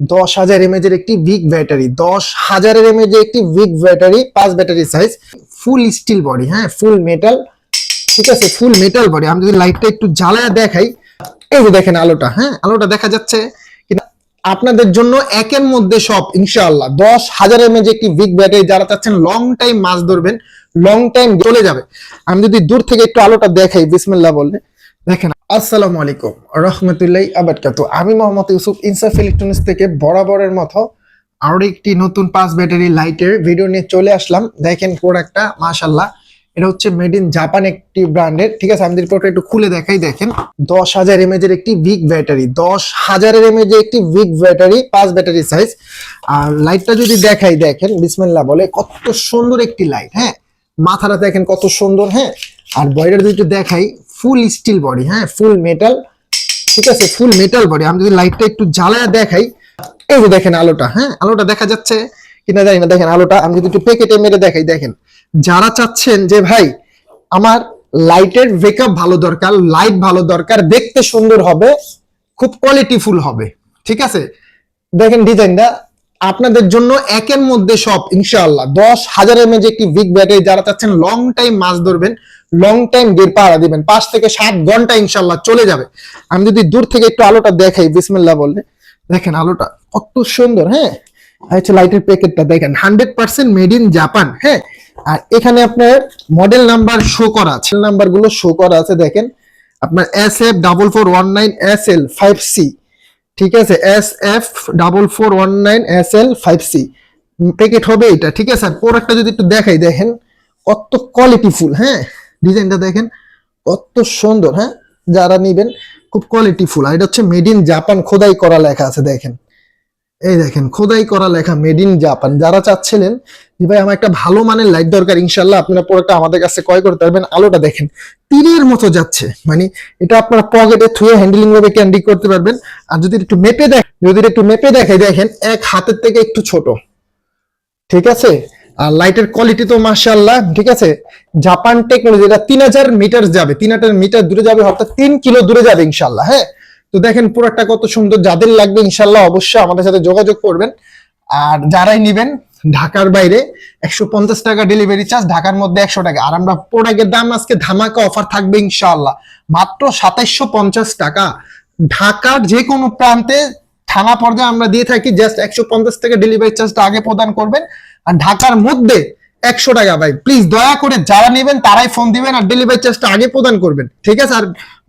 দশ হাজার এমএজ এর একটি বিগ ব্যাটারি দশ হাজারের এমএজ এর একটি বিগ ব্যাটারি পাঁচ battery size full steel body হ্যাঁ ফুল মেটাল ঠিক আছে ফুল মেটাল বডি আমি যদি লাইটটা একটু জ্বালায় দেখাই, এই যে দেখেন আলোটা হ্যাঁ আলোটা দেখা যাচ্ছে। আপনাদের জন্য একের মধ্যে সব, ইনশাআল্লাহ, দশ হাজার এমএজ একটি বিগ ব্যাটারি যারা চাচ্ছেন লং টাইম মাছ ধরবেন লং টাইম চলে যাবে। আমি যদি দূর থেকে একটু আলোটা দেখাই, বিসমিল্লাহ বললে, দেখেন আসসালামু আলাইকুম। রহমতুল্লাহ আবাদকাত আমি মোহাম্মদ ইউসুফ, ইনসাফ ইলেকট্রনিক্স থেকে বরাবরের মতো আরও একটি নতুন পাঁচ ব্যাটারি লাইটের ভিডিও নিয়ে চলে আসলাম। দেখেন প্রোডাক্টটা মাশাল্লাহ এটা হচ্ছে মেড ইন জাপান একটি ব্র্যান্ডের। ঠিক আছে, আমি যদি প্রোডাক্ট একটু খুলে দেখাই, দেখেন। দশ হাজার এমএজ এর একটি বিগ ব্যাটারি। দশ হাজারের এমএজ এর একটি বিগ ব্যাটারি, পাঁচ ব্যাটারি সাইজ আর লাইটটা যদি দেখাই, দেখেন, বিসমিল্লাহ বলে, কত সুন্দর একটি লাইট হ্যাঁ? মাথাটা দেখেন কত সুন্দর হ্যাঁ? আর বডিটা যদি দেখাই ফুল স্টিল বডি হ্যাঁ? ফুল মেটাল ঠিক আছে? ফুল মেটাল বডি আমি যদি লাইটটা একটু জ্বালায় দেখাই, এই যে দেখেন আলোটা হ্যাঁ? আলোটা দেখা যাচ্ছে কিনা জানি না। দেখেন আলোটা, আমি যদি একটু প্যাকেটে মেরে দেখাই, দেখেন। যারা চাচ্ছেন যে, ভাই, আমার লাইটের ব্রেকআপ ভালো দরকার লাইট ভালো দরকার, দেখতে সুন্দর হবে, খুব কোয়ালিটিফুল হবে। ঠিক আছে? দেখেন ডিজাইনটা আপনাদের জন্য একের মধ্যে সব, ইনশাআল্লাহ। দশ হাজার এমএজ একটি বিগ ব্যাটারি যারা চাচ্ছেন লং টাইম মাছ ধরবেন লং টাইম গের পাড়া দিবেন। পাঁচ থেকে সাত ঘণ্টা ইনশাল্লাহ চলে যাবে। আমি যদি দূর থেকে একটু আলোটা দেখাই, বিসমিল্লাহ বললে। দেখেন আলোটা কত সুন্দর হ্যাঁ? হচ্ছে লাইটের প্যাকেটটা দেখেন hundred percent made in Japan হ্যাঁ? আর এখানে আপনার মডেল নাম্বার শো করা আছে। নাম্বারগুলো শো করা আছে, দেখেন। আপনার S F double four one nine S L five C ঠিক আছে? S F double four one nine S L five C packet হবে এটা, ঠিক আছে? আর প্রোডাক্টটা যদি একটু দেখাই, দেখেন কত কোয়ালিটিফুল হ্যাঁ? ডিজাইনটা দেখেন কত সুন্দর হ্যাঁ? যারা নিবেন, খুব কোয়ালিটিফুল আর এটা হচ্ছে মেড ইন জাপান খোদাই করা লেখা আছে, দেখেন। এই দেখেন, খোদাই করা লেখা মেড ইন জাপান যারা চাচ্ছিলেন যে ভাই আমার একটা ভালো মানের লাইট দরকার ইনশাল্লাহ আপনারা প্রোডাক্টটা আমাদের কাছে ক্রয় করতে পারবেন। আলোটা দেখেন তীরের মতো যাচ্ছে। মানে এটা আপনার পকেটে থুয়ে হ্যান্ডেলিং ভাবে ক্যান্ডি করতে পারবেন। আর যদি একটু মেপে দেখ, যদি একটু মেপে দেখে দেখেন, এক হাতের থেকে একটু ছোট। ঠিক আছে? আর লাইটের কোয়ালিটি তো মাশাআল্লাহ, ঠিক আছে? জাপান টেকনোলজি এটা তিন হাজার মিটার যাবে। তিন হাজার মিটার দূরে যাবে, অর্থাৎ তিন কিলো দূরে যাবে ইনশাল্লাহ হ্যাঁ? তো দেখেন পুরোটা কত সুন্দর, যাদের লাগবে ইনশাল্লাহ অবশ্যই আমাদের সাথে যোগাযোগ করবেন। আর যারাই নিবেন, ঢাকার বাইরে একশো পঞ্চাশ টাকা ডেলিভারি চার্জ ঢাকার মধ্যে একশো টাকা। আর আমরা প্রোডাক্টের দাম আজকে ধামাকা অফার থাকবে ইনশাল্লাহ। মাত্র সাতাইশশো পঞ্চাশ টাকা। ঢাকার যে কোনো প্রান্তে, থানা পর্যায়ে আমরা দিয়ে থাকি জাস্ট একশো পঞ্চাশ টাকা ডেলিভারি চার্জটা আগে প্রদান করবেন। আর ঢাকার মধ্যে একশো টাকা ভাই। প্লিজ দয়া করে যারা নেবেন তারাই ফোন দিবেন আর ডেলিভারি চার্জটা আগে প্রদান করবেন। ঠিক আছে? আর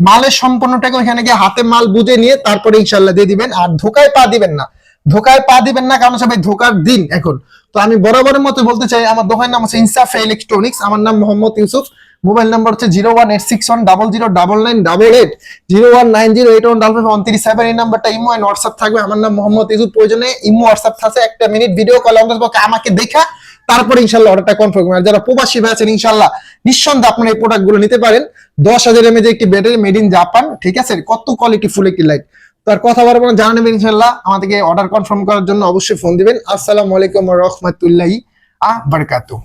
মালের সম্পূর্ণ টাকা ওখানে গিয়ে হাতে মাল বুঝে নিয়ে তারপরে ইনশাল্লাহ দিয়ে দিবেন। আর ধোকায় পা দিবেন না। ধোকায় পা দিবেন না, কারণ সবাই ধোকার দিন এখন। তো আমি বরাবরের মতো বলতে চাই, আমার দোকানের নাম হচ্ছে ইনসাফ ইলেকট্রনিক্স আমার নাম মোহাম্মদ ইউসুফ। মোবাইল নাম্বার হচ্ছে zero one eight six one double zero double nine double eight zero one nine zero eight one double one three seven এই নাম্বারটা ইমো অ্যান্ড হোয়াটসঅ্যাপ থাকবে। আমার নাম মোহাম্মদ ইউসুফ প্রয়োজনে ইমো হোয়াটসঅ্যাপ থাকে একটা মিনিট ভিডিও কল পক্ষে আমাকে দেখা, তারপরে ইনশাল্লাহ অর্ডারটা কনফার্ম আর যারা প্রবাসী ভাই আছেন, ইনশাল্লাহ নিঃসন্দেহে আপনারা এই প্রোডাক্টগুলো নিতে পারেন। দশ হাজার এমএজ একটি ব্যাটারি মেড ইন জাপান ঠিক আছে? কত কোয়ালিটি ফুল একটি লাইট তো আর কথা বলব না জানা নেবেন ইনশাল্লাহ। আমাদেরকে অর্ডার কনফার্ম করার জন্য অবশ্যই ফোন দিবেন। আসসালামু আলাইকুম রহমতুল্লাহি আহ বারকাতু